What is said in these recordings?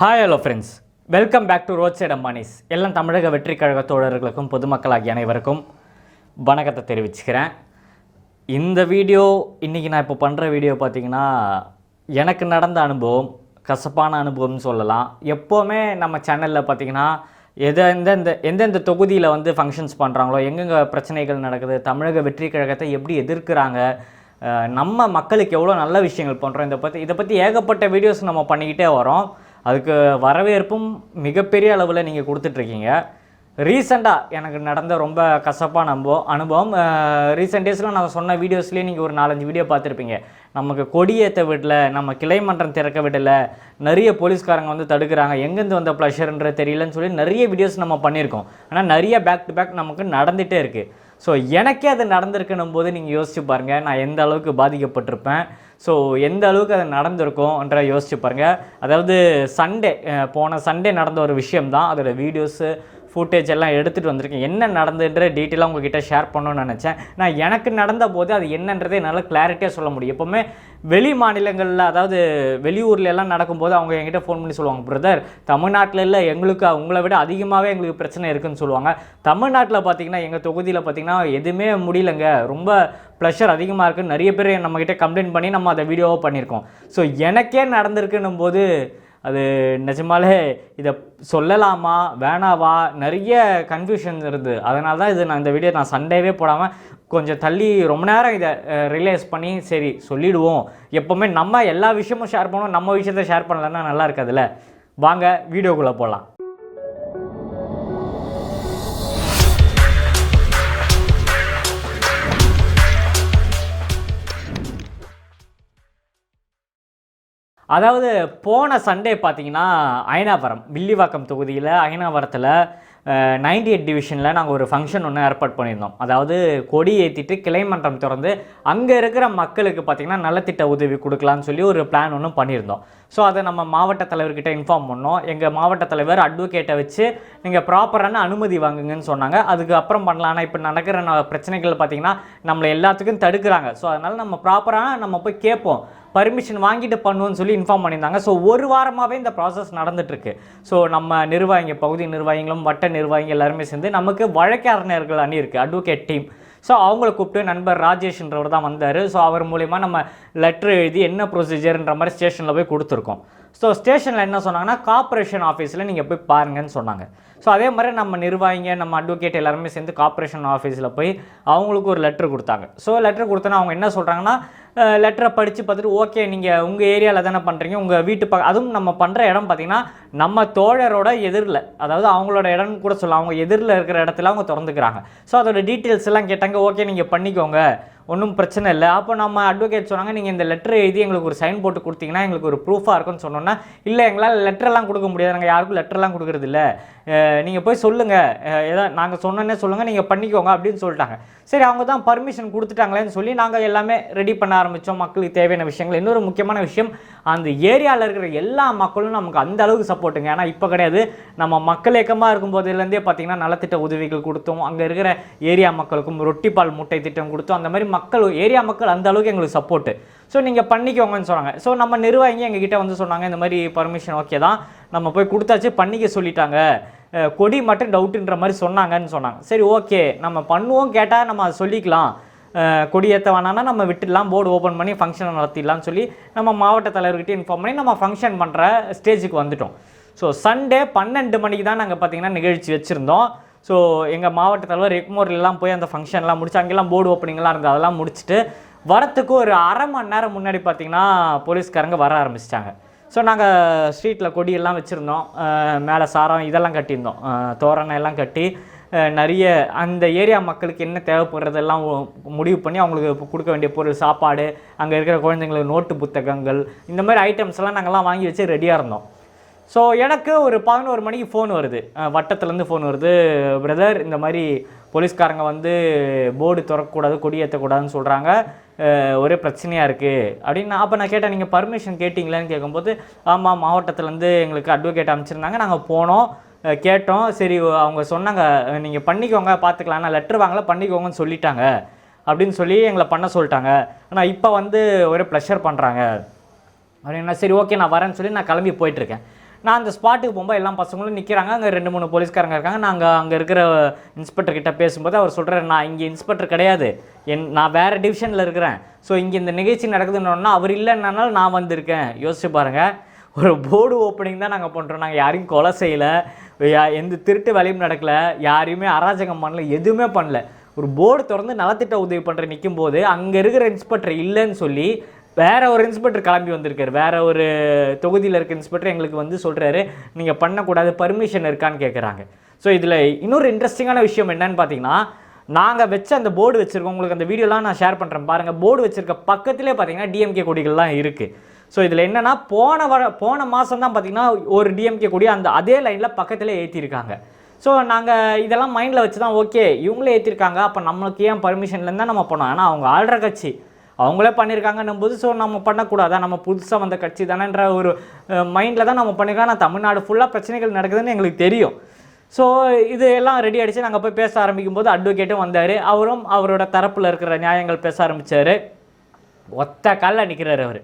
Hi hello friends welcome back to road side Ambanis எல்லாம் தமிழக வெற்றி கழக தோழர்களுக்கும் பொதுமக்களாகிய அனைவருக்கும் வணக்கத்தை தெரிவிச்சுக்கிறேன். இந்த வீடியோ இன்றைக்கி நான் இப்போ பண்ணுற வீடியோ பார்த்தீங்கன்னா எனக்கு நடந்த அனுபவம் கசப்பான அனுபவம்னு சொல்லலாம். எப்போவுமே நம்ம சேனலில் பார்த்தீங்கன்னா எதை எந்தெந்த எந்தெந்த தொகுதியில் வந்து ஃபங்க்ஷன்ஸ் பண்ணுறாங்களோ எங்கெங்கே பிரச்சனைகள் நடக்குது தமிழக வெற்றி கழகத்தை எப்படி எதிர்க்கிறாங்க நம்ம மக்களுக்கு எவ்வளோ நல்ல விஷயங்கள் பண்ணுறோம் இதை பற்றி இதை பற்றி ஏகப்பட்ட வீடியோஸ் நம்ம பண்ணிக்கிட்டே வரோம். அதுக்கு வரவேற்பும் மிகப்பெரிய அளவில் நீங்கள் கொடுத்துட்ருக்கீங்க. ரீசெண்டாக எனக்கு நடந்த ரொம்ப கசப்பான அனுபவம் அனுபவம் ரீசெண்ட் டேஸில் நான் சொன்ன வீடியோஸ்லேயே நீங்கள் ஒரு நாலஞ்சு வீடியோ பார்த்துருப்பீங்க. நமக்கு கொடியேற்ற விடல நம்ம கிளை மன்றம் திறக்க விடல நிறைய போலீஸ்காரங்க வந்து தடுக்கிறாங்க எங்கேருந்து வந்த ப்ளஷர்ன்றது தெரியலன்னு சொல்லி நிறைய வீடியோஸ் நம்ம பண்ணியிருக்கோம். ஆனால் நிறைய பேக் டு பேக் நமக்கு நடந்துகிட்டே இருக்குது ஸோ எனக்கே அது நடந்திருக்கணும் போது நீங்கள் யோசிச்சு பாருங்கள் நான் எந்த அளவுக்கு பாதிக்கப்பட்டிருப்பேன். ஸோ எந்த அளவுக்கு அது நடந்திருக்கும்ன்ற யோசிச்சு பாருங்கள் அதாவது சண்டே போன சண்டே நடந்த ஒரு விஷயம் தான் அதோட வீடியோஸு ஃபுட்டேஜ் எல்லாம் எடுத்துகிட்டு வந்திருக்கேன். என்ன நடந்துன்ற டீட்டெயிலாக உங்ககிட்ட ஷேர் பண்ணணும்னு நினச்சேன். நான் எனக்கு நடந்த போது அது என்னன்றதே என்னால் கிளாரிட்டியாக சொல்ல முடியும். எப்போவுமே வெளி மாநிலங்களில் அதாவது வெளியூர்ல எல்லாம் நடக்கும்போது அவங்க என்கிட்ட ஃபோன் பண்ணி சொல்லுவாங்க பிரதர் தமிழ்நாட்டில் இல்லை எங்களுக்கு உங்களை விட அதிகமாகவே எங்களுக்கு பிரச்சனை இருக்குதுன்னு சொல்லுவாங்க. தமிழ்நாட்டில் பார்த்தீங்கன்னா எங்கள் தொகுதியில் பார்த்தீங்கன்னா எதுவுமே முடியலங்க. ரொம்ப ப்ளஷர் அதிகமாக இருக்குன்னு நிறைய பேர் நம்மக்கிட்ட கம்ப்ளைண்ட் பண்ணி நம்ம அதை வீடியோவாக பண்ணியிருக்கோம். ஸோ எனக்கே நடந்திருக்குன்னும் போது அது நிஜமாலே இதை சொல்லலாமா வேணாவா நிறைய கன்ஃபியூஷன் இருந்தது. அதனால தான் இது நான் இந்த வீடியோ நான் சண்டேவே போடாமல் கொஞ்சம் தள்ளி ரொம்ப நேரம் இதை ரிலேஸ் பண்ணி சரி சொல்லிடுவோம். எப்போவுமே நம்ம எல்லா விஷயமும் ஷேர் பண்ணுவோம் நம்ம விஷயத்த ஷேர் பண்ணலன்னா நல்லா இருக்காதுல்ல? வாங்க வீடியோக்குள்ளே போகலாம் அதாவது போன சண்டே பார்த்தீங்கன்னா அயனாவரம் வில்லிவாக்கம் தொகுதியில் அயனாவரத்தில் நைன்டி எயிட் டிவிஷனில் நாங்கள் ஒரு ஃபங்க்ஷன் ஒன்று ஏற்பாடு பண்ணியிருந்தோம். அதாவது கொடி ஏற்றிட்டு கிளை மன்றம் திறந்து அங்கே இருக்கிற மக்களுக்கு பார்த்திங்கன்னா நலத்திட்ட உதவி கொடுக்கலான்னு சொல்லி ஒரு பிளான் ஒன்று பண்ணியிருந்தோம். ஸோ அதை நம்ம மாவட்ட தலைவர்கிட்ட இன்ஃபார்ம் பண்ணோம். எங்கள் மாவட்ட தலைவர் அட்வொகேட்டை வச்சு நீங்கள் ப்ராப்பரான அனுமதி வாங்குங்கன்னு சொன்னாங்க. அதுக்கு அப்புறம் பண்ணலாம். ஆனால் இப்போ நடக்கிற ந- பிரச்சனைகள் பார்த்திங்கன்னா நம்மளை எல்லாத்துக்கும் தடுக்கிறாங்க. ஸோ அதனால் நம்ம ப்ராப்பராக நம்ம போய் கேட்போம். பர்மிஷன் வாங்கிட்டு பண்ணுவோம்னு சொல்லி இன்ஃபார்ம் பண்ணியிருந்தாங்க. ஸோ ஒரு வாரமாகவே இந்த ப்ராசஸ் நடந்துட்டுருக்கு. ஸோ நம்ம நிர்வாகிங்க பகுதி நிர்வாகிகளும் வட்ட நிர்வாகிகள் எல்லாருமே சேர்ந்து நமக்கு வழக்கறிஞர்கள் அணி இருக்குது அட்வொகேட் டீம் ஸோ அவங்கள கூப்பிட்டு நண்பர் ராஜேஷ்ன்றவர் தான் வந்தார். ஸோ அவர் மூலிமா நம்ம லெட்ரு எழுதி என்ன ப்ரொசீஜர்ன்ற மாதிரி ஸ்டேஷனில் போய் கொடுத்துருக்கோம். ஸோ ஸ்டேஷனில் என்ன சொன்னாங்கன்னா கார்ப்பரேஷன் ஆஃபீஸில் நீங்கள் போய் பாருங்கன்னு சொன்னாங்க. ஸோ அதே மாதிரி நம்ம நிர்வாகிங்க நம்ம அட்வொகேட் எல்லாருமே சேர்ந்து கார்ப்பரேஷன் ஆஃபீஸில் போய் அவங்களுக்கு ஒரு லெட்ரு கொடுத்தாங்க. ஸோ லெட்ரு கொடுத்தோன்னா அவங்க என்ன சொல்கிறாங்கன்னா லெட்டரை படித்து பார்த்துட்டு ஓகே நீங்கள் உங்கள் ஏரியாவில் தானே பண்ணுறீங்க உங்கள் வீட்டு பக்கம் அதுவும் நம்ம பண்ணுற இடம் பார்த்தீங்கன்னா நம்ம தோழரோட எதிரில் அதாவது அவங்களோட இடம்னு கூட சொல்லலாம். அவங்க எதிரில் இருக்கிற இடத்துல அவங்க திறந்துக்கிறாங்க. ஸோ அதோட டீட்டெயில்ஸ் எல்லாம் கேட்டாங்க ஓகே நீங்கள் பண்ணிக்கோங்க. ஒன்றும் பிரச்சனை இல்லை. அப்போ நம்ம அட்வொகேட் சொன்னாங்க நீங்கள் இந்த லெட்டர் எழுதி எங்களுக்கு ஒரு சைன் போட்டு கொடுத்தீங்கன்னா எங்களுக்கு ஒரு ப்ரூஃபாக இருக்கும்னு சொன்னோன்னா இல்லை எங்களால் லெட்டர்லாம் கொடுக்க முடியாது. நாங்கள் யாருக்கும் லெட்டர்லாம் கொடுக்குறது இல்லை. நீங்கள் போய் சொல்லுங்கள் எதாவது நாங்கள் சொன்னோன்னே சொல்லுங்கள் நீங்கள் பண்ணிக்கோங்க அப்படின்னு சொல்லிட்டாங்க. சரி அவங்க தான் பர்மிஷன் கொடுத்துட்டாங்களேன்னு சொல்லி நாங்கள் எல்லாமே ரெடி பண்ண ஆரம்பித்தோம் மக்களுக்கு தேவையான விஷயங்கள். இன்னொரு முக்கியமான விஷயம் அந்த ஏரியாவில் இருக்கிற எல்லா மக்களும் நமக்கு அந்த அளவுக்கு சப்போர்ட்டுங்க ஏன்னா இப்போ கிடையாது. நம்ம மக்கள் இயக்கமாக இருக்கும்போதுலேருந்தே பார்த்தீங்கன்னா நலத்திட்ட உதவிகள் கொடுத்தோம். அங்கே இருக்கிற ஏரியா மக்களுக்கும் ரொட்டிப்பால் முட்டை திட்டம் கொடுத்தோம். அந்த மாதிரி மக்கள் ஏரியா மக்கள் அந்த அளவுக்கு எங்களுக்கு சப்போர்ட்டு ஸோ நீங்கள் பண்ணிக்கோங்கன்னு சொன்னாங்க. ஸோ நம்ம நிர்வாகிங்க எங்ககிட்ட வந்து சொன்னாங்க இந்த மாதிரி பர்மிஷன் ஓகே தான். நம்ம போய் கொடுத்தாச்சு பண்ணிக்க சொல்லிட்டாங்க. கொடி மட்டும் டவுட்டுன்ற மாதிரி சொன்னாங்கன்னு சொன்னாங்க. சரி ஓகே நம்ம பண்ணுவோம் கேட்டால் நம்ம அதை சொல்லிக்கலாம். கொடி ஏற்ற வேணான்னா நம்ம விட்டுடலாம் போர்டு ஓப்பன் பண்ணி ஃபங்க்ஷனை நடத்திடலாம்னு சொல்லி நம்ம மாவட்ட தலைவர்கிட்ட இன்ஃபார்ம் பண்ணி நம்ம ஃபங்க்ஷன் பண்ணுற ஸ்டேஜுக்கு வந்துட்டோம். ஸோ சண்டே பன்னெண்டு மணிக்கு தான் நாங்கள் பார்த்தீங்கன்னா நிகழ்ச்சி வச்சுருந்தோம். ஸோ எங்கள் மாவட்ட தலைவர் எக்மோர்லாம் போய் அந்த ஃபங்க்ஷன்லாம் முடிச்சு அங்கெல்லாம் போர்டு ஓப்பனிங்லாம் இருந்தது அதெல்லாம் முடிச்சுட்டு வரத்துக்கு ஒரு அரை மணி நேரம் முன்னாடி பார்த்தீங்கன்னா போலீஸ்காரங்க வர ஆரம்பிச்சிட்டாங்க. ஸோ நாங்கள் ஸ்ட்ரீட்டில் கொடியெல்லாம் வச்சுருந்தோம். மேலே சாரம் இதெல்லாம் கட்டியிருந்தோம். தோரணை தோரணம் எல்லாம் கட்டி நிறைய அந்த ஏரியா மக்களுக்கு என்ன தேவைப்படுறதெல்லாம் முடிவு பண்ணி அவங்களுக்கு கொடுக்க வேண்டிய பொருள் சாப்பாடு அங்கே இருக்கிற குழந்தைங்களுக்கு நோட்டு புத்தகங்கள் இந்த மாதிரி ஐட்டம்ஸ் எல்லாம் நாங்கள்லாம் வாங்கி வச்சு ரெடியாக இருந்தோம். ஸோ எனக்கு ஒரு பதினோரு மணிக்கு ஃபோன் வருது. வட்டத்துலேருந்து ஃபோன் வருது. பிரதர் இந்த மாதிரி போலீஸ்காரங்க வந்து போர்டு திறக்கக்கூடாது கொடி ஏற்றக்கூடாதுன்னு சொல்கிறாங்க ஒரே பிரச்சனையாக இருக்குது அப்படின்னு நான் அப்போ நான் கேட்டேன் நீங்கள் பர்மிஷன் கேட்டிங்களான்னு கேட்கும்போது ஆமாம் மாவட்டத்துலேருந்து எங்களுக்கு அட்வொகேட் அமைச்சிருந்தாங்க நாங்கள் போனோம் கேட்டோம். சரி அவங்க சொன்னாங்க நீங்கள் பண்ணிக்கோங்க பார்த்துக்கலாம் நான் லெட்டர் வாங்கல பண்ணிக்கோங்கன்னு சொல்லிட்டாங்க. அப்படின்னு சொல்லி எங்களை பண்ண சொல்லிட்டாங்க. ஆனால் இப்போ வந்து ஒரே ப்ளஷர் பண்ணுறாங்க அப்படின்னா சரி ஓகே நான் வரேன்னு சொல்லி நான் கிளம்பி போயிட்டுருக்கேன் நான் அந்த ஸ்பாட்டுக்கு போகும்போது எல்லா பசங்களும் நிற்கிறாங்க அங்கே ரெண்டு மூணு போலீஸ்காரங்க இருக்காங்க. நாங்கள் அங்கே இருக்கிற இன்ஸ்பெக்டர் கிட்ட பேசும்போது அவர் சொல்கிறார் நான் இங்கே இன்ஸ்பெக்டர் கிடையாது. என் நான் வேறு டிவிஷனில் இருக்கிறேன். ஸோ இங்கே இந்த நிகழ்ச்சி நடக்குதுன்னா அவர் இல்லைன்னாலும் நான் வந்திருக்கேன். யோசிச்சு பாருங்கள் ஒரு போர்டு ஓப்பனிங் தான் நாங்கள் பண்ணுறோம் நாங்கள் யாரையும் கொலை செய்யலை. யா- எந்த திருட்டு வேலையும் நடக்கல. யாரையுமே அராஜகம் பண்ணல. எதுவுமே பண்ணல. ஒரு போர்டு திறந்து நலத்திட்ட உதவி பண்ணுற நிற்கும் போது அங்கே இருக்கிற இன்ஸ்பெக்டர் இல்லைன்னு சொல்லி வேற ஒரு இன்ஸ்பெக்டர் கிளம்பி வந்திருக்காரு. வேற ஒரு தொகுதியில் இருக்க இன்ஸ்பெக்டர் எங்களுக்கு வந்து சொல்கிறாரு நீங்கள் பண்ணக்கூடாது பர்மிஷன் இருக்கான்னு கேட்குறாங்க ஸோ இதில் இன்னொரு இன்ட்ரெஸ்டிங்கான விஷயம் என்னன்னு பார்த்தீங்கன்னா நாங்கள் வச்ச அந்த போர்டு வச்சுருக்கோம் உங்களுக்கு அந்த வீடியோலாம் நான் ஷேர் பண்ணுறேன் பாருங்கள் போர்டு வச்சிருக்க பக்கத்திலே பார்த்தீங்கன்னா டிஎம்கே கொடிகள்லாம் இருக்குது ஸோ இதில் என்னென்னா போன வர போன மாதம் தான் பார்த்தீங்கன்னா ஒரு டிஎம்கே கொடி அந்த அதே லைனில் பக்கத்தில் ஏற்றிருக்காங்க ஸோ நாங்கள் இதெல்லாம் மைண்டில் வச்சு தான் ஓகே இவங்களே ஏற்றிருக்காங்க அப்போ நம்மளுக்கு ஏன் பர்மிஷன்லேருந்து தான் நம்ம போனோம் ஆனால் அவங்க ஆள்ற கட்சி. அவங்களே பண்ணியிருக்காங்கன்னும் போது ஸோ நம்ம பண்ணக்கூடாதா? நம்ம புதுசாக வந்த கட்சி தானேன்ற ஒரு மைண்டில் தான் நம்ம பண்ணியிருக்கோம். ஆனால் தமிழ்நாடு ஃபுல்லாக பிரச்சனைகள் நடக்குதுன்னு எங்களுக்கு தெரியும். ஸோ இது எல்லாம் ரெடி ஆகிடுச்சு நாங்கள் போய் பேச ஆரம்பிக்கும் போது அட்வொகேட்டும் வந்தார். அவரும் அவரோட தரப்பில் இருக்கிற நியாயங்கள் பேச ஆரம்பித்தார் ஒத்த காலில் நிற்கிறார் அவர்.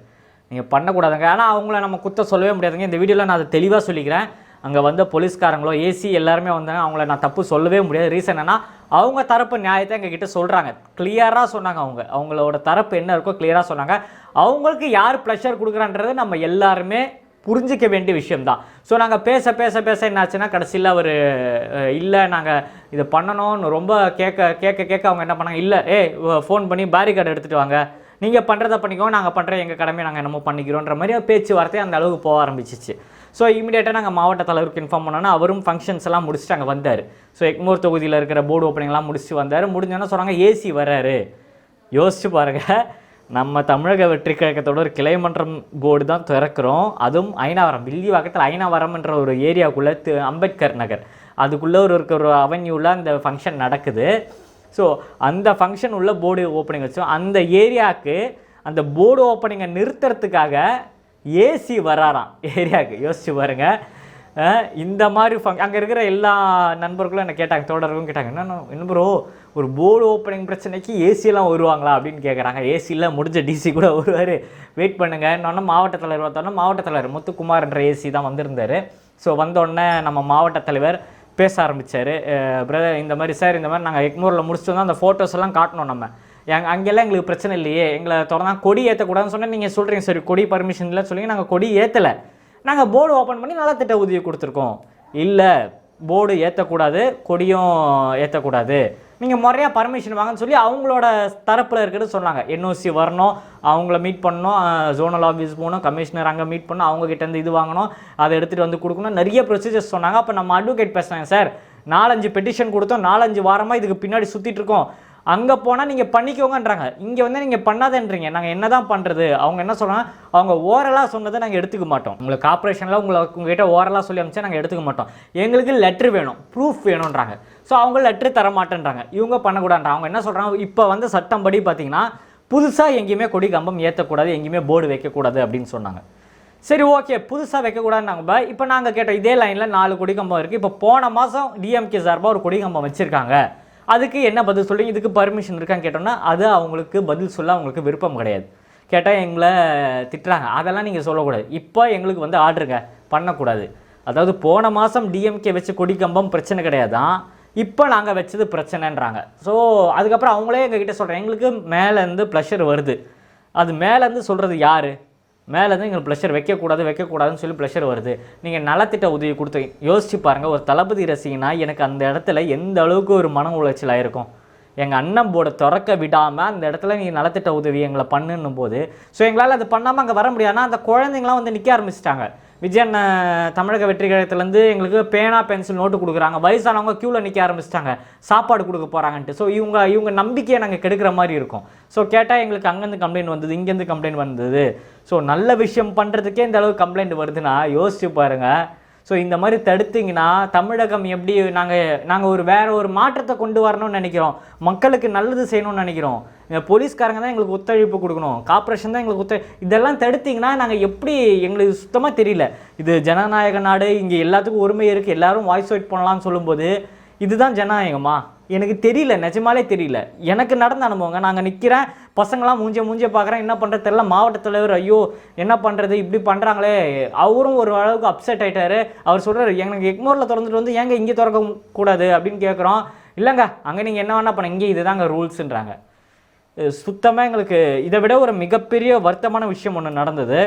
நீங்கள் பண்ணக்கூடாதுங்க. ஆனால் அவங்கள நம்ம குத்த சொல்லவே முடியாதுங்க. இந்த வீடியோவில் நான் அதை தெளிவாக சொல்லிக்கிறேன். அங்கே வந்த போலீஸ்காரங்களோ ஏசி எல்லாருமே வந்தாங்க. அவங்கள நான் தப்பு சொல்லவே முடியாது. ரீசன் என்னன்னா அவங்க தரப்பு நியாயத்தை எங்ககிட்ட சொல்கிறாங்க கிளியராக சொன்னாங்க அவங்க. அவங்களோட தரப்பு என்ன இருக்கோ கிளியராக சொன்னாங்க. அவங்களுக்கு யார் ப்ளஷர் கொடுக்குறான்றது நம்ம எல்லாருமே புரிஞ்சிக்க வேண்டிய விஷயம்தான். ஸோ நாங்கள் பேச பேச பேச என்னாச்சுன்னா கடைசியில் அவர் இல்லை நாங்கள் இதை பண்ணணும்னு ரொம்ப கேட்க கேட்க கேட்க அவங்க என்ன பண்ணாங்க? இல்லை ஏ ஃபோன் பண்ணி பேரிகார்டு எடுத்துகிட்டு வாங்க. நீங்கள் பண்ணுறத பண்ணிக்கோ நாங்கள் பண்ணுற எங்கள் கடமையை நாங்கள் என்னமோ பண்ணிக்கிறோன்ற மாதிரி பேச்சுவார்த்தை அந்த அளவுக்கு போக ஆரம்பிச்சிச்சு. ஸோ இமீடியட்டாக நாங்கள் மாவட்ட தலைவருக்கு இன்ஃபார்ம் பண்ணோன்னா அவரும் ஃபங்க்ஷன்ஸ் எல்லாம் முடிச்சுட்டு அங்கே வந்தார். ஸோ எக்மோர் தொகுதியில் இருக்கிற போர்டு ஓப்பனிங்லாம் முடிச்சுட்டு வந்தார். முடிஞ்சோன்னா சொன்னாங்க ஏசி வராரு யோசிச்சு பாருங்கள் நம்ம தமிழக வெற்றி கழகத்தோட ஒரு கிளைமன்றம் போர்டு தான் திறக்கிறோம். அதுவும் ஐநாவரம் வில்லிவாக்கத்தில் ஐநாவரம்ன்ற ஒரு ஏரியாவுக்குள்ளே அம்பேத்கர் நகர். அதுக்குள்ளே ஒரு இருக்கிற ஒரு அவென்யூவில் அந்த ஃபங்க்ஷன் நடக்குது. ஸோ அந்த ஃபங்க்ஷன் உள்ள போர்டு ஓப்பனிங் வச்சோம். அந்த ஏரியாவுக்கு அந்த போர்டு ஓப்பனிங்கை நிறுத்துறதுக்காக ஏசி வராராம். ஏரியாவுக்கு. யோசிச்சு பாருங்க. இந்த மாதிரி ஃபங் அங்கே இருக்கிற எல்லா நண்பர்களும் என்ன கேட்டாங்க? தோழர்களும் கேட்டாங்க என்ன என்ன ப்ரோ ஒரு போர்டு ஓப்பனிங் பிரச்சனைக்கு ஏசியெல்லாம் வருவாங்களா? அப்படின்னு கேட்குறாங்க ஏசியில் முடிஞ்ச டிசி கூட வருவார். வெயிட் பண்ணுங்கள் இன்னொன்று மாவட்ட தலைவர் பார்த்தோன்னா மாவட்ட தலைவர் முத்துக்குமார்ன்ற ஏசி தான் வந்திருந்தார். ஸோ வந்தோடனே நம்ம மாவட்ட தலைவர் பேச ஆரம்பித்தார் பிரதர் இந்த மாதிரி சார் இந்த மாதிரி நாங்கள் எக்மூரில் முடிச்சுட்டு தான் அந்த ஃபோட்டோஸ் எல்லாம் காட்டணும் நம்ம. எங் அங்கெல்லாம் எங்களுக்கு பிரச்சனை இல்லையே. எங்களை திறந்தா கொடி ஏற்றக்கூடாதுன்னு சொன்னால் நீங்கள் சொல்கிறீங்க சரி கொடி பர்மிஷன் இல்லை சொல்லி நாங்கள் கொடி ஏற்றலை நாங்கள் போர்டு ஓப்பன் பண்ணி நல்லா திட்ட உதவி கொடுத்துருக்கோம். இல்லை போர்டு ஏற்றக்கூடாது கொடியும் ஏற்றக்கூடாது நீங்கள் முறையாக பர்மிஷன் வாங்கன்னு சொல்லி அவங்களோட தரப்பில் இருக்கிறது சொன்னாங்க. என்ஓசி வரணும் அவங்கள மீட் பண்ணணும் ஜோனல் ஆஃபீஸ் போகணும் கமிஷனர் அங்கே மீட் பண்ணணும் அவங்ககிட்டேருந்து இருந்து இது வாங்கணும் அதை எடுத்துகிட்டு வந்து கொடுக்கணும். நிறைய ப்ரொசீஜர்ஸ் சொன்னாங்க. அப்போ நம்ம அட்வொகேட் பேசுனாங்க சார் நாலஞ்சு பெட்டிஷன் கொடுத்தோம். நாலஞ்சு வாரமாக இதுக்கு பின்னாடி சுற்றிட்டு இருக்கோம். அங்கே போனால் நீங்கள் பண்ணிக்கோங்கன்றாங்க. இங்கே வந்து நீங்கள் பண்ணாதன்றீங்க. நாங்கள் என்ன தான் பண்ணுறது அவங்க என்ன சொல்கிறாங்க அவங்க ஓரலாக சொன்னதை நாங்கள் எடுத்துக்க மாட்டோம். உங்களுக்கு கார்பரேஷனில் உங்களை உங்ககிட்ட ஓரலாக சொல்லி அமைச்சா நாங்கள் எடுத்துக்க மாட்டோம். எங்களுக்கு லெட்ரு வேணும் ப்ரூஃப் வேணுன்றாங்க ஸோ அவங்க லெட்ரு தர மாட்டேன்றாங்க இவங்க பண்ணக்கூடாதுன்றாங்க. அவங்க என்ன சொல்கிறாங்க இப்போ வந்து சட்டம் படி பார்த்தீங்கன்னா புதுசாக எங்கேயுமே கொடி கம்பம் ஏற்றக்கூடாது எங்கேயுமே போர்டு வைக்கக்கூடாது அப்படின்னு சொன்னாங்க. சரி ஓகே புதுசாக வைக்கக்கூடாதுனாங்க இப்போ நாங்கள் கேட்டோம் இதே லைனில் நாலு கொடி கம்பம் இருக்குது இப்போ போன மாதம் டிஎம்கே சார்பாக ஒரு கொடி கம்பம் வச்சுருக்காங்க. அதுக்கு என்ன பதில் சொல்லுங்க இதுக்கு பர்மிஷன் இருக்கான்னு கேட்டோம்னா அது அவங்களுக்கு பதில் சொல்ல அவங்களுக்கு விருப்பம் கிடையாது. கேட்டால் எங்களை திட்டுறாங்க. அதெல்லாம் நீங்கள் சொல்லக்கூடாது. இப்போ எங்களுக்கு வந்து ஆர்டருங்க பண்ணக்கூடாது. அதாவது போன மாதம் டிஎம்கே வச்சு கொடி கம்பம் பிரச்சனை கிடையாதான் இப்போ நாங்கள் வச்சது பிரச்சனைன்றாங்க. ஸோ அதுக்கப்புறம் அவங்களே எங்ககிட்ட சொல்கிறேன் எங்களுக்கு மேலேருந்து ப்ளஷர் வருது. அது மேலேருந்து சொல்கிறது யார்? மேலேருந்து எங்களுக்கு ப்ளஷர் வைக்கக்கூடாது வைக்கக்கூடாதுன்னு சொல்லி ப்ளஷர் வருது. நீங்கள் நலத்திட்ட உதவி கொடுத்து யோசிச்சு பாருங்கள் ஒரு தளபதி ரசிகனா எனக்கு அந்த இடத்துல எந்த அளவுக்கு ஒரு மன உளைச்சலாக இருக்கும்? எங்கள் அண்ணன் போர்டை திறக்க விடாமல் அந்த இடத்துல நீங்கள் நலத்திட்ட உதவி எங்களை பண்ணுன்னும் போது ஸோ எங்களால் அது பண்ணாமல் அங்கே வர முடியாதுன்னா அந்த குழந்தைங்களாம் வந்து நிற்க ஆரம்பிச்சிட்டாங்க. விஜயன் தமிழக வெற்றி கழகத்துலேருந்து எங்களுக்கு பேனா பென்சில் நோட்டு கொடுக்குறாங்க. வயசானவங்க க்யூவில் நிற்க ஆரம்பிச்சிட்டாங்க. சாப்பாடு கொடுக்க போகிறாங்கன்ட்டு ஸோ இவங்க இவங்க நம்பிக்கையை நாங்கள் கெடுக்கிற மாதிரி இருக்கும். ஸோ கேட்டால் எங்களுக்கு அங்கேருந்து கம்ப்ளைண்ட் வந்தது இங்கேருந்து கம்ப்ளைண்ட் வந்தது. ஸோ நல்ல விஷயம் பண்ணுறதுக்கே இந்த அளவுக்கு கம்ப்ளைண்ட் வருதுன்னா யோசிச்சு பாருங்கள் ஸோ இந்த மாதிரி தடுத்தீங்கன்னா தமிழகம் எப்படி நாங்கள் நாங்கள் ஒரு வேறு ஒரு மாற்றத்தை கொண்டு வரணும்னு நினைக்கிறோம். மக்களுக்கு நல்லது செய்யணும்னு நினைக்கிறோம். இந்த போலீஸ்காரங்க தான் எங்களுக்கு ஒத்துழைப்பு கொடுக்கணும். கார்ப்பரேஷன் தான் எங்களுக்கு ஒத்து இதெல்லாம் தடுத்தீங்கன்னா நாங்கள் எப்படி எங்களுக்கு சுத்தமாக தெரியல. இது ஜனநாயக நாடு இங்கே எல்லாத்துக்கும் உரிமை இருக்குது எல்லாரும் வாய்ஸ் அவுட் பண்ணலாம்னு சொல்லும்போது இதுதான் ஜனநாயகமா? எனக்கு தெரியல நிஜமாலே தெரியல. எனக்கு நடந்த அனுபவங்க நாங்கள் நிற்கிறேன் பசங்களாம் மூஞ்சிய மூஞ்ச பார்க்குறேன் என்ன பண்ணுறது தெரியல. மாவட்ட தலைவர் ஐயோ என்ன பண்ணுறது இப்படி பண்ணுறாங்களே அவரும் ஒரு அளவுக்கு அப்செட் ஆகிட்டாரு அவர் சொல்கிறார் எனக்கு எக்மோரில் திறந்துட்டு வந்து ஏங்க இங்கே திறக்க கூடாது அப்படின்னு கேட்குறோம் இல்லைங்க அங்கே நீங்கள் என்ன வேணால் பண்ண இங்கே இதுதாங்க ரூல்ஸுன்றாங்க சுத்தமாக எங்களுக்கு இதை விட ஒரு மிகப்பெரிய வருத்தமான விஷயம் ஒன்று நடந்தது.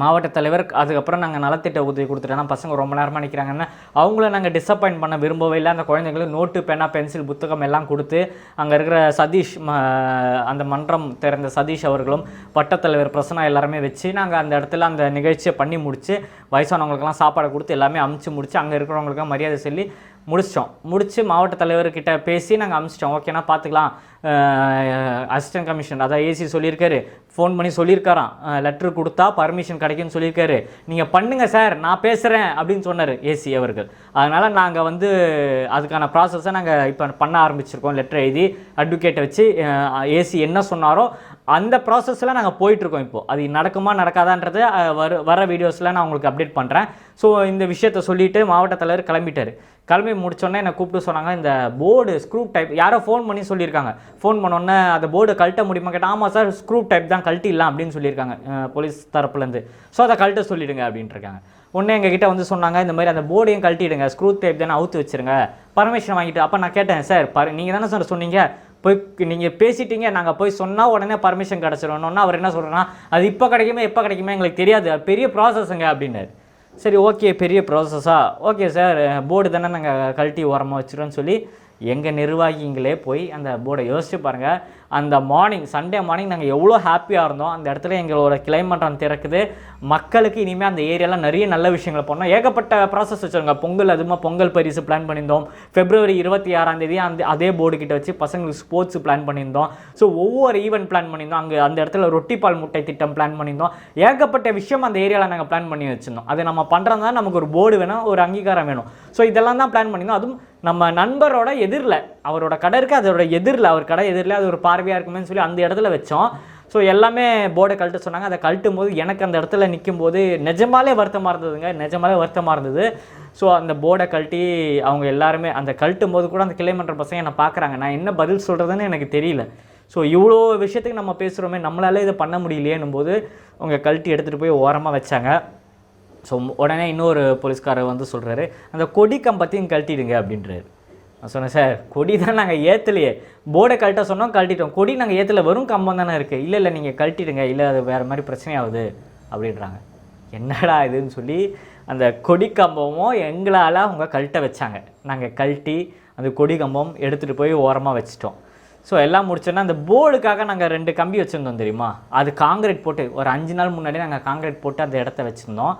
மாவட்ட தலைவர் அதுக்கப்புறம் நாங்கள் நலத்திட்ட உதவி கொடுத்துட்டோம்னா பசங்க ரொம்ப நேரமாக நிற்கிறாங்கன்னா அவங்கள நாங்கள் டிசப்பாயிண்ட் பண்ண விரும்பவே இல்லை. அந்த குழந்தைங்களுக்கு நோட்டு பேனா பென்சில் புத்தகம் எல்லாம் கொடுத்து அங்கே இருக்கிற சதீஷ் ம அந்த மன்றம் திறந்த சதீஷ் அவர்களும் பட்டத்தலைவர் பிரசன்னா எல்லாருமே வச்சு நாங்கள் அந்த இடத்துல அந்த நிகழ்ச்சியை பண்ணி முடித்து வயசானவங்களுக்கெல்லாம் சாப்பாடு கொடுத்து எல்லாமே அமுச்சு முடித்து அங்கே இருக்கிறவங்களுக்கெல்லாம் மரியாதை சொல்லி முடிச்சிட்டோம். முடித்து மாவட்ட தலைவர்கிட்ட பேசி நாங்கள் அனுப்பிச்சிட்டோம் ஓகேனா பார்த்துக்கலாம் அசிஸ்டன்ட் கமிஷன் அதான் ஏசி சொல்லியிருக்காரு. ஃபோன் பண்ணி சொல்லியிருக்காராம். லெட்ரு கொடுத்தா பர்மிஷன் கிடைக்கும்னு சொல்லியிருக்காரு. நீங்கள் பண்ணுங்கள் சார் நான் பேசுகிறேன் அப்படின்னு சொன்னார் ஏசி அவர்கள். அதனால் நாங்கள் வந்து அதுக்கான ப்ராசஸை நாங்கள் இப்போ பண்ண ஆரம்பிச்சிருக்கோம். லெட்டர் எழுதி அட்வொகேட்டை வச்சு ஏசி என்ன சொன்னாரோ அந்த ப்ராசஸில் நாங்கள் போயிட்டுருக்கோம் இப்போது அது நடக்குமா நடக்காதான்றது வர வர வீடியோஸில் நான் உங்களுக்கு அப்டேட் பண்ணுறேன் ஸோ இந்த விஷயத்த சொல்லிவிட்டு மாவட்ட தலைவர் கிளம்பிட்டார். கிளம்பி முடிச்சோடனே என்னை கூப்பிட்டு சொன்னாங்க இந்த போர்டு ஸ்க்ரூ டைப் யாரோ ஃபோன் பண்ணி சொல்லியிருக்காங்க. ஃபோன் பண்ணோன்னே அந்த போர்டு கழட்ட முடியுமா? கேட்டால் ஆமாம் சார் ஸ்க்ரூ டைப் தான் கழட்டிடலாம் அப்படின்னு சொல்லியிருக்காங்க போலீஸ் தரப்புலேருந்து. ஸோ அதை கழட்ட சொல்லிடுங்க அப்படின்ட்டுருக்காங்க உடனே எங்ககிட்ட வந்து சொன்னாங்க இந்த மாதிரி அந்த போர்டையும் கழட்டிடுங்க. ஸ்க்ரூ டைப் தானே அவுத்து வச்சிருங்க. பர்மிஷன் வாங்கிட்டு அப்போ நான் கேட்டேன் சார் பர் நீங்கள் தானே சார் சொன்னீங்க? போய் நீங்கள் பேசிட்டீங்க நாங்கள் போய் சொன்னால் உடனே பர்மிஷன் கிடச்சிடணும்னா அவர் என்ன சொல்கிறேன்னா அது இப்போ கிடைக்குமே எப்போ கிடைக்குமே எங்களுக்கு தெரியாது. அது பெரிய ப்ராசஸ்ங்க அப்படின்னாரு. சரி ஓகே பெரிய ப்ராசஸா ஓகே சார் போர்டு தானே நாங்கள் கழட்டி ஓரமாக வச்சுருவோன்னு சொல்லி எங்கள் நிர்வாகிங்களே போய் அந்த போர்டை யோசிச்சு பாருங்கள் அந்த மார்னிங் சண்டே மார்னிங் நாங்கள் எவ்வளோ ஹாப்பியாக இருந்தோம். அந்த இடத்துல எங்களோட கிளைமன்றம் திறக்குது. மக்களுக்கு இனிமேல் அந்த ஏரியாவில் நிறைய நல்ல விஷயங்களை பண்ணோம். ஏகப்பட்ட ப்ராசஸ் வச்சுருங்க பொங்கல் அதுமா பொங்கல் பரிசு பிளான் பண்ணியிருந்தோம். ஃபெப்ரவரி இருபத்தி ஆறாம் தேதி அந்த அதே போர்டு கிட்ட வச்சு பசங்களுக்கு ஸ்போர்ட்ஸ் பிளான் பண்ணியிருந்தோம். ஸோ ஒவ்வொரு ஈவெண்ட் பிளான் பண்ணியிருந்தோம். அங்கே அந்த இடத்துல ரொட்டி பால் முட்டை திட்டம் பிளான் பண்ணியிருந்தோம். ஏகப்பட்ட விஷயம் அந்த ஏரியாவில் நாங்கள் பிளான் பண்ணி வச்சுருந்தோம். அதை நம்ம பண்ணுறதுனால நமக்கு ஒரு போர்டு வேணும் ஒரு அங்கீகாரம் வேணும். ஸோ இதெல்லாம் தான் பிளான் பண்ணியிருந்தோம். அதுவும் நம்ம நண்பரோட எதிரில் அவரோட கடை இருக்குது அதோட எதிரில் அவர் கடை எதிரில் அது ஒரு பார்வையாக இருக்குமேன்னு சொல்லி அந்த இடத்துல வச்சோம். ஸோ எல்லாமே போர்டை கழட்ட சொன்னாங்க. அதை கழட்டும் போது எனக்கு அந்த இடத்துல நிற்கும் போது நிஜமாலே வருத்தமாக இருந்ததுங்க. நிஜமாலே வருத்தமாக இருந்தது. ஸோ அந்த போர்டை கழட்டி அவங்க எல்லாருமே அந்த கழட்டும் போது கூட அந்த கிளைமன்ற பசங்க என்னை பார்க்குறாங்க. நான் என்ன பதில் சொல்கிறதுன்னு எனக்கு தெரியல. ஸோ இவ்வளோ விஷயத்துக்கு நம்ம பேசுகிறோமே நம்மளால இதை பண்ண முடியலையேன்னும் போது அவங்க கழட்டி எடுத்துகிட்டு போய் ஓரமாக வச்சாங்க. ஸோ உடனே இன்னொரு போலீஸ்காரர் வந்து சொல்கிறாரு அந்த கொடி கம்பத்தையும் கழட்டிடுங்க அப்படின்றாரு. நான் சொன்னேன் சார் கொடி தான் நாங்கள் ஏற்றலையே போர்டை கழட்ட சொன்னோம் கழட்டிட்டோம். கொடி நாங்கள் ஏற்றல வரும் கம்பம் தானே இருக்குது இல்லை இல்லை நீங்கள் கழட்டிடுங்க. இல்லை அது வேறு மாதிரி பிரச்சனையாகுது அப்படின்றாங்க. என்னடா இதுன்னு சொல்லி அந்த கொடி கம்பமும் எங்களால் அவங்க கழட்ட வச்சாங்க. நாங்கள் கழட்டி அந்த கொடி கம்பம் எடுத்துகிட்டு போய் ஓரமாக வச்சிட்டோம். ஸோ எல்லாம் முடிச்சோன்னா அந்த போர்டுக்காக நாங்கள் ரெண்டு கம்பி வச்சுருந்தோம் தெரியுமா? அது காங்கிரீட் போட்டு ஒரு அஞ்சு நாள் முன்னாடி நாங்கள் காங்கிரீட் போட்டு அந்த இடத்த வச்சுருந்தோம்.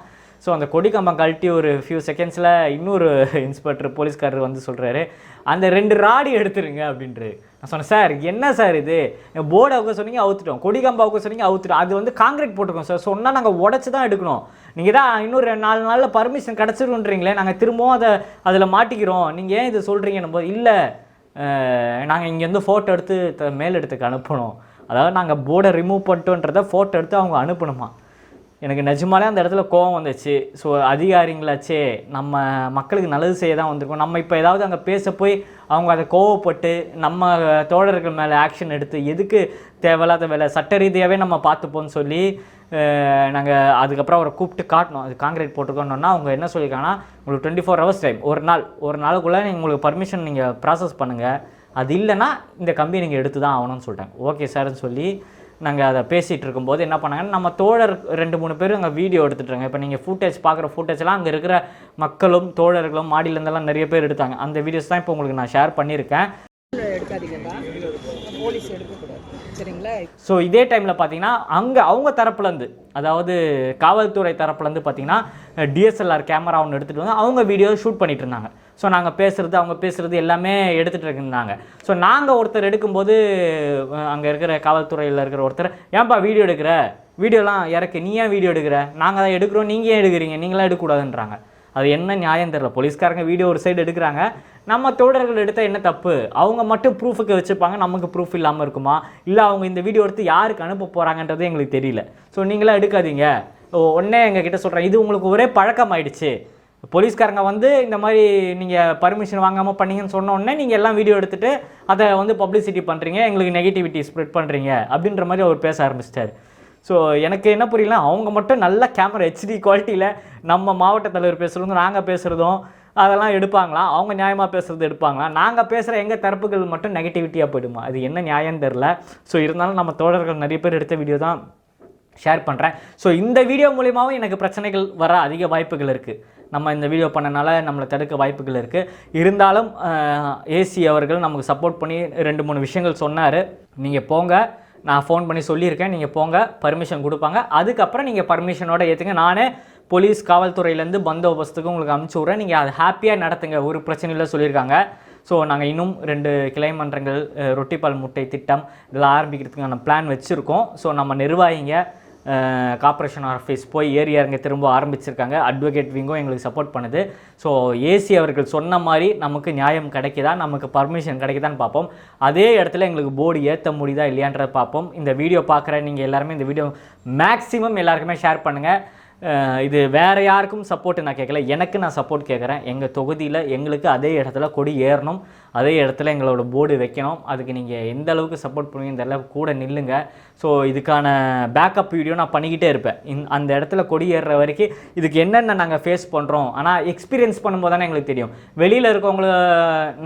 ஸோ அந்த கொடி கம்பம் கழட்டி ஒரு ஃபியூ செகண்ட்ஸில் இன்னொரு இன்ஸ்பெக்டர் போலீஸ்காரர் வந்து சொல்கிறாரு அந்த ரெண்டு ராடி எடுத்துருங்க அப்படின்ட்டு நான் சொன்னேன் சார் என்ன சார் இது? போர்டை அவுக்க சொன்னீங்க அவுத்துட்டோம். கொடி கம்பம் அவுக்க சொன்னீங்க அவுத்துட்டோம். அது வந்து காங்கிரீட் போட்டுக்கோம் சார் சொன்னால் நாங்கள் உடச்சி தான் எடுக்கணும். நீங்கள் தான் இன்னொரு ரெண்டு நாலு நாளில் பர்மிஷன் கிடச்சிருன்றீங்களே நாங்கள் திரும்பவும் அதை அதில் மாட்டிக்கிறோம். நீங்கள் ஏன் இதை சொல்கிறீங்கன்னு போது இல்லை நாங்கள் இங்கேருந்து ஃபோட்டோ எடுத்து த- மேலிடத்துக்கு அனுப்பணும். அதாவது நாங்கள் போர்டை ரிமூவ் பண்ணிட்டோன்றதை ஃபோட்டோ எடுத்து அவங்க அனுப்பணுமா? எனக்கு நிஜமாலே அந்த இடத்துல கோவம் வந்துச்சு. ஸோ அதிகாரிங்களாச்சே நம்ம மக்களுக்கு நல்லது செய்ய தான் வந்திருக்கோம். நம்ம இப்போ ஏதாவது அங்கே பேச போய் அவங்க அதை கோவப்பட்டு நம்ம தோழர்கள் மேலே ஆக்ஷன் எடுத்து எதுக்கு தேவையில்லாத வேலை சட்ட ரீதியாகவே நம்ம பார்த்துப்போம்னு சொல்லி நாங்கள் அதுக்கப்புறம் அவரை கூப்பிட்டு காட்டணும். அது காங்கிரீட் போட்டுக்கணுன்னா அவங்க என்ன சொல்லியிருக்காங்கன்னா உங்களுக்கு டுவெண்ட்டி ஃபோர் ஹவர்ஸ் டைம் ஒரு நாள். ஒரு நாளுக்குள்ளே நீங்கள் உங்களுக்கு பர்மிஷன் நீங்கள் ப்ராசஸ் பண்ணுங்கள் அது இல்லைன்னா இந்த கம்பி நீங்கள் எடுத்து தான் ஆகணும்னு சொல்லிட்டாங்க. ஓகே சார்னு சொல்லி நாங்கள் அதை பேசிகிட்டு இருக்கும்போது என்ன பண்ணாங்கன்னா நம்ம தோழர் ரெண்டு மூணு பேர் அங்கே வீடியோ எடுத்துட்டாங்க இப்போ நீங்கள் ஃபுட்டேஜ் பார்க்குற ஃபுட்டேஜ்லாம் அங்கே இருக்கிற மக்களும் தோழர்களும் மாடியிலேருந்தெல்லாம் நிறைய பேர் எடுத்தாங்க. அந்த வீடியோஸ் தான் இப்போ உங்களுக்கு நான் ஷேர் பண்ணியிருக்கேன். சரிங்களா? ஸோ இதே டைமில் பார்த்தீங்கன்னா அங்கே அவங்க தரப்புலேருந்து அதாவது காவல்துறை தரப்புலேருந்து பார்த்தீங்கன்னா டிஎஸ்எல்ஆர் கேமரா ஒன்று எடுத்துகிட்டு வந்து அவங்க வீடியோ ஷூட் பண்ணிட்டு இருந்தாங்க. ஸோ நாங்கள் பேசுகிறது அவங்க பேசுகிறது எல்லாமே எடுத்துகிட்டு இருந்தாங்க ஸோ நாங்கள் ஒருத்தர் எடுக்கும்போது அங்கே இருக்கிற காவல்துறையில் இருக்கிற ஒருத்தர் ஏன்பா வீடியோ எடுக்கிற? வீடியோலாம் இறக்கு. நீ ஏன் வீடியோ எடுக்கிற? நாங்கள் தான் எடுக்கிறோம். நீங்கள் ஏன் எடுக்கிறீங்க? நீங்களாம் எடுக்கக்கூடாதுன்றாங்க. அது என்ன நியாயம் தெரில போலீஸ்காரங்க வீடியோ ஒரு சைடு எடுக்கிறாங்க. நம்ம தோழர்கள் எடுத்தால் என்ன தப்பு? அவங்க மட்டும் ப்ரூஃபுக்கு வச்சுப்பாங்க. நமக்கு ப்ரூஃப் இல்லாமல் இருக்குமா? இல்லை அவங்க இந்த வீடியோ எடுத்து யாருக்கு அனுப்ப போகிறாங்கன்றது எங்களுக்கு தெரியல. ஸோ நீங்களாம் எடுக்காதீங்க. உடனே எங்கக்கிட்ட சொல்கிறேன் இது உங்களுக்கு ஒரே பழக்கம் ஆயிடுச்சு போலீஸ்காரங்க வந்து இந்த மாதிரி நீங்கள் பர்மிஷன் வாங்காமல் பண்ணீங்கன்னு சொன்ன நீங்கள் எல்லாம் வீடியோ எடுத்துகிட்டு அதை வந்து பப்ளிசிட்டி பண்ணுறீங்க எங்களுக்கு நெகட்டிவிட்டி ஸ்ப்ரெட் பண்ணுறீங்க அப்படின்ற மாதிரி அவர் பேச ஆரம்பிச்சிட்டாரு. ஸோ எனக்கு என்ன புரியல அவங்க மட்டும் நல்ல கேமரா ஹெச்டி குவாலிட்டியில் நம்ம மாவட்ட தலைவர் பேசுகிறதும் நாங்கள் பேசுகிறதும் அதெல்லாம் எடுப்பாங்களா? அவங்க நியாயமாக பேசுகிறது எடுப்பாங்களா? நாங்கள் பேசுகிற எங்கள் தரப்புகள் மட்டும் நெகட்டிவிட்டியாக போயிடுமா? அது என்ன நியாயம்னு தெரில ஸோ இருந்தாலும் நம்ம தோழர்கள் நிறைய பேர் எடுத்த வீடியோ தான் ஷேர் பண்ணுறேன் ஸோ இந்த வீடியோ மூலியமாகவும் எனக்கு பிரச்சனைகள் வர அதிக வாய்ப்புகள் இருக்குது நம்ம இந்த வீடியோ பண்ணனால நம்மளை தடுக்க வாய்ப்புகள் இருக்குது இருந்தாலும் ஏசி அவர்கள் நமக்கு சப்போர்ட் பண்ணி ரெண்டு மூணு விஷயங்கள் சொன்னார். நீங்கள் போங்க. நான் ஃபோன் பண்ணி சொல்லியிருக்கேன். நீங்கள் போங்க. பர்மிஷன் கொடுப்பாங்க. அதுக்கப்புறம் நீங்கள் பர்மிஷனோட ஏற்றுங்க நானே போலீஸ் காவல்துறையிலேருந்து பந்தோபஸ்துக்கு உங்களுக்கு அனுப்பிச்சி விட்றேன். நீங்கள் அதை ஹாப்பியாக நடத்துங்க. ஒரு பிரச்சனையில் சொல்லியிருக்காங்க. ஸோ நாங்கள் இன்னும் ரெண்டு கிளை மன்றங்கள் ரொட்டிப்பால் முட்டை திட்டம் இதெல்லாம் ஆரம்பிக்கிறதுக்கான பிளான் வச்சுருக்கோம். ஸோ நம்ம நிர்வாகிங்க கார்ப்பரேஷன் ஆஃபீஸ் போய் ஏறி இறங்க திரும்ப ஆரம்பிச்சிருக்காங்க. அட்வொகேட் விங்கும் எங்களுக்கு சப்போர்ட் பண்ணுது. ஸோ ஏசி அவர்கள் சொன்ன மாதிரி நமக்கு நியாயம் கிடைக்குதா? நமக்கு பர்மிஷன் கிடைக்குதான்னு பார்ப்போம். அதே இடத்துல எங்களுக்கு போர்டு ஏற்ற முடியுதா? இல்லையான்றதை பார்ப்போம். இந்த வீடியோ பார்க்குற நீங்கள் எல்லாருமே இந்த வீடியோ மேக்ஸிமம் எல்லாருக்குமே ஷேர் பண்ணுங்கள் இது வேறு யாருக்கும் சப்போர்ட்டு நான் கேட்கல. எனக்கு நான் சப்போர்ட் கேட்குறேன். எங்கள் தொகுதியில் எங்களுக்கு அதே இடத்துல கொடி ஏறணும். அதே இடத்துல எங்களோட போர்டு வைக்கணும். அதுக்கு நீங்கள் எந்த அளவுக்கு சப்போர்ட் பண்ணுவீங்க இந்த அளவுக்கு கூட நில்லுங்க. ஸோ இதுக்கான பேக்கப் வீடியோ நான் பண்ணிக்கிட்டே இருப்பேன். இந் அந்த இடத்துல கொடி ஏறுற வரைக்கும் இதுக்கு என்னென்ன நாங்கள் ஃபேஸ் பண்ணுறோம் ஆனால் எக்ஸ்பீரியன்ஸ் பண்ணும்போது தானே எங்களுக்கு தெரியும். வெளியில் இருக்கவங்கள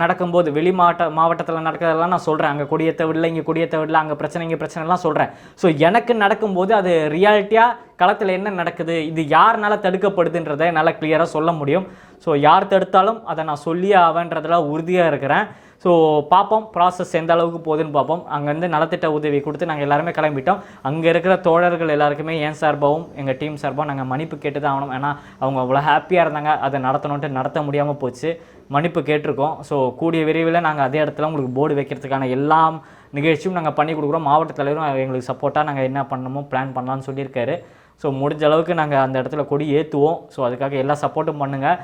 நடக்கும்போது வெளி மாவட்ட மாவட்டத்தில் நடக்கிறதெல்லாம் நான் சொல்கிறேன் அங்கே கொடியேற்ற விடல இங்கே கொடியேற்ற விடல அங்கே பிரச்சனை இங்கே பிரச்சனைலாம் சொல்கிறேன் ஸோ எனக்கு நடக்கும்போது அது ரியாலிட்டியாக களத்தில் என்ன நடக்குது இது யாருனால தடுக்கப்படுதுன்றதை என்னால் கிளியராக சொல்ல முடியும். ஸோ யார் தடுத்தாலும் அதை நான் சொல்லியே ஆவேன்றதுல உறுதியாக இருக்கிறேன். ஸோ பார்ப்போம். ப்ராசஸ் எந்த அளவுக்கு போகுதுன்னு பார்ப்போம். அங்கேருந்து நலத்திட்ட உதவி கொடுத்து நாங்கள் எல்லாருமே கிளம்பிட்டோம். அங்கே இருக்கிற தோழர்கள் எல்லாருக்குமே என் சார்பாகவும் எங்கள் டீம் சார்பாகவும் நாங்கள் மன்னிப்பு கேட்டு தான் ஆகணும். ஏன்னா அவங்க அவ்வளோ ஹாப்பியாக இருந்தாங்க. அதை நடத்தணுன்ட்டு நடத்த முடியாமல் போச்சு. மன்னிப்பு கேட்டிருக்கோம். ஸோ கூடிய விரைவில் நாங்கள் அதே இடத்துல உங்களுக்கு போர்டு வைக்கிறதுக்கான எல்லாம் நிகழ்ச்சியும் நாங்கள் பண்ணி கொடுக்குறோம். மாவட்ட தலைவரும் எங்களுக்கு சப்போர்ட்டாக நாங்கள் என்ன பண்ணணுமோ பிளான் பண்ணலான்னு சொல்லியிருக்காரு. ஸோ முடிஞ்ச அளவுக்கு நாங்கள் அந்த இடத்துல கொடி ஏற்றுவோம் ஸோ அதுக்காக எல்லா சப்போர்ட்டும் பண்ணுங்கள்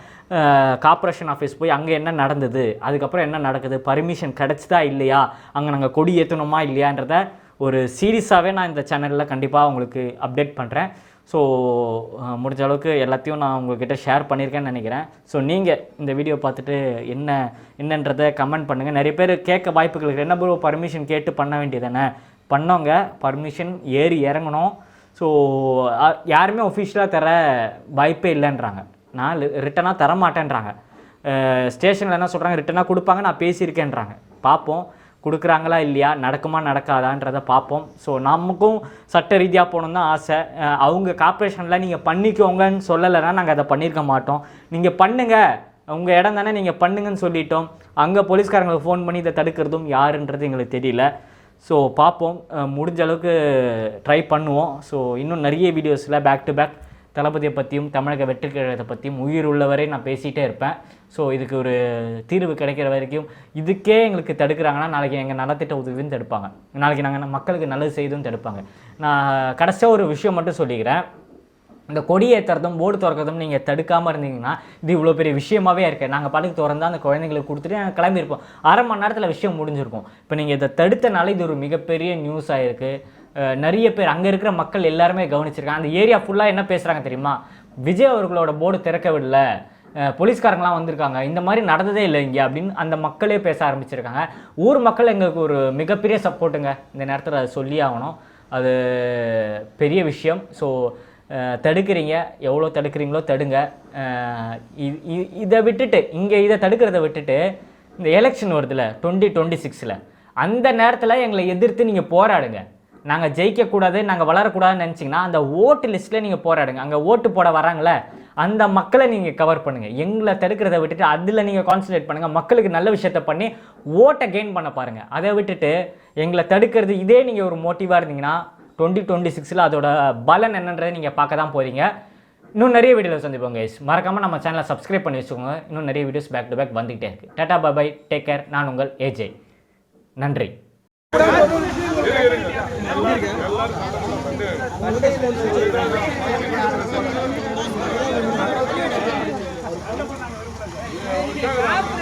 கார்ப்பரேஷன் ஆஃபீஸ் போய் அங்கே என்ன நடந்தது அதுக்கப்புறம் என்ன நடக்குது பர்மிஷன் கிடச்சிதா இல்லையா அங்கே நாங்கள் கொடி ஏற்றணுமா இல்லையான்றத ஒரு சீரியஸாகவே நான் இந்த சேனலில் கண்டிப்பாக உங்களுக்கு அப்டேட் பண்ணுறேன் ஸோ முடிஞ்ச அளவுக்கு எல்லாத்தையும் நான் உங்கள்கிட்ட ஷேர் பண்ணியிருக்கேன்னு நினைக்கிறேன். ஸோ நீங்கள் இந்த வீடியோ பார்த்துட்டு என்ன என்னன்றதை கமெண்ட் பண்ணுங்கள் நிறைய பேர் கேட்க வாய்ப்புகள் இருக்குது என்ன ப்ரோ பர்மிஷன் கேட்டு பண்ண வேண்டியதானே பண்ணவங்க பர்மிஷன் ஏறி இறங்கணும். ஸோ யாருமே ஒஃபிஷியலாக தர வாய்ப்பே இல்லைன்றாங்க. நான் ரிட்டனாக தர மாட்டேன்றாங்க ஸ்டேஷனில் என்ன சொல்கிறாங்க ரிட்டனாக கொடுப்பாங்க நான் பேசியிருக்கேன்றாங்க. பார்ப்போம். கொடுக்குறாங்களா இல்லையா? நடக்குமா நடக்காதான்றதை பார்ப்போம். ஸோ நமக்கும் சட்ட ரீதியாக போகணுன்னு தான் ஆசை. அவங்க கார்ப்பரேஷனில் நீங்கள் பண்ணிக்கோங்கன்னு சொல்லலைன்னா நாங்கள் அதை பண்ணியிருக்க மாட்டோம். நீங்கள் பண்ணுங்கள் உங்கள் இடம் தானே நீங்கள் பண்ணுங்கன்னு சொல்லிட்டோம். அங்கே போலீஸ்காரங்களுக்கு ஃபோன் பண்ணி இதை தடுக்கிறதும் யாருன்றது எங்களுக்கு தெரியல. ஸோ பார்ப்போம். முடிஞ்ச அளவுக்கு ட்ரை பண்ணுவோம். ஸோ இன்னும் நிறைய வீடியோஸில் பேக் டு பேக் தளபதியை பற்றியும் தமிழக வெற்றிக்கழகத்தை பற்றியும் உயிர் உள்ளவரை நான் பேசிகிட்டே இருப்பேன். ஸோ இதுக்கு ஒரு தீர்வு கிடைக்கிற வரைக்கும் இதுக்கே எங்களுக்கு தடுக்கிறாங்கன்னா நாளைக்கு எங்கள் நலத்திட்ட உதவியும் தடுப்பாங்க. நாளைக்கு நாங்கள் மக்களுக்கு நல்லது செய்தும் தடுப்பாங்க. நான் கடைசியாக ஒரு விஷயம் மட்டும் சொல்லிக்கிறேன். இந்த கொடி ஏற்றுறதும் போர்டு திறக்கிறதும் நீங்கள் தடுக்காமல் இருந்தீங்கன்னா இது இவ்வளோ பெரிய விஷயமாவே இருக்குது நாங்கள் பாட்டுக்கு திறந்தா அந்த குழந்தைங்களுக்கு கொடுத்துட்டு நாங்கள் கிளம்பியிருப்போம். அரை மணி நேரத்தில் விஷயம் முடிஞ்சிருக்கும். இப்போ நீங்கள் இதை தடுத்தனால இது ஒரு மிகப்பெரிய நியூஸ் ஆகிருக்கு நிறைய பேர் அங்கே இருக்கிற மக்கள் எல்லாருமே கவனிச்சிருக்காங்க. அந்த ஏரியா ஃபுல்லாக என்ன பேசுகிறாங்க தெரியுமா? விஜய் அவர்களோட போர்டு திறக்க விடல. போலீஸ்காரங்களாம் வந்திருக்காங்க. இந்த மாதிரி நடந்ததே இல்லை இங்கே அப்படின்னு அந்த மக்களே பேச ஆரம்பிச்சிருக்காங்க. ஊர் மக்கள் எங்களுக்கு ஒரு மிகப்பெரிய சப்போர்ட்டுங்க இந்த நேரத்தில் அதை சொல்லி ஆகணும். அது பெரிய விஷயம். ஸோ தடுக்கிறீங்க. எவ்வளோ தடுக்கிறீங்களோ தடுங்க. இதை விட்டுட்டு இங்கே இதை தடுக்கிறத விட்டுட்டு இந்த எலெக்ஷன் வருதுல டுவெண்ட்டி டுவெண்ட்டி சிக்ஸில் அந்த நேரத்தில் எங்களை எதிர்த்து நீங்கள் போராடுங்க. நாங்கள் ஜெயிக்கக்கூடாது நாங்கள் வளரக்கூடாதுன்னு நினச்சிங்கன்னா அந்த ஓட்டு லிஸ்ட்டில் நீங்கள் போராடுங்க. அங்கே ஓட்டு போட வராங்களே அந்த மக்களை நீங்கள் கவர் பண்ணுங்கள் எங்களை தடுக்கிறத விட்டுட்டு அதில் நீங்கள் கான்சன்ட்ரேட் பண்ணுங்கள் மக்களுக்கு நல்ல விஷயத்த பண்ணி ஓட்டை கெயின் பண்ண பாருங்கள் அதை விட்டுட்டு எங்களை தடுக்கிறது இதே நீங்கள் ஒரு மோட்டிவாக இருந்தீங்கன்னா டுவெண்ட்டி டுவெண்ட்டி சிக்ஸில் அதோட பலன் என்னன்றதை நீங்கள் பார்க்க தான் போகிறீங்க இன்னும் நிறைய வீடியோவில் சந்திப்போம் கைஸ் மறக்காமல் நம்ம சேனலை சப்ஸ்கிரைப் பண்ணி வச்சுக்கோங்க. இன்னும் நிறைய வீடியோஸ் பேக் டு பேக் வந்துகிட்டே இருக்குது டாட்டா பை டேக் கேர் நான் உங்கள் ஏஜே நன்றி. எல்லா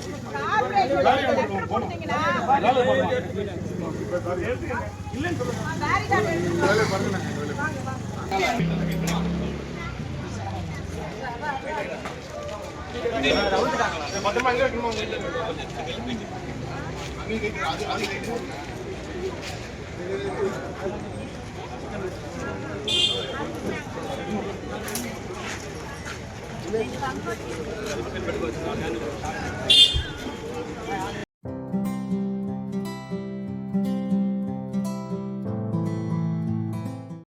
பத்திரமா எங்க வைக்கணுமா அது அது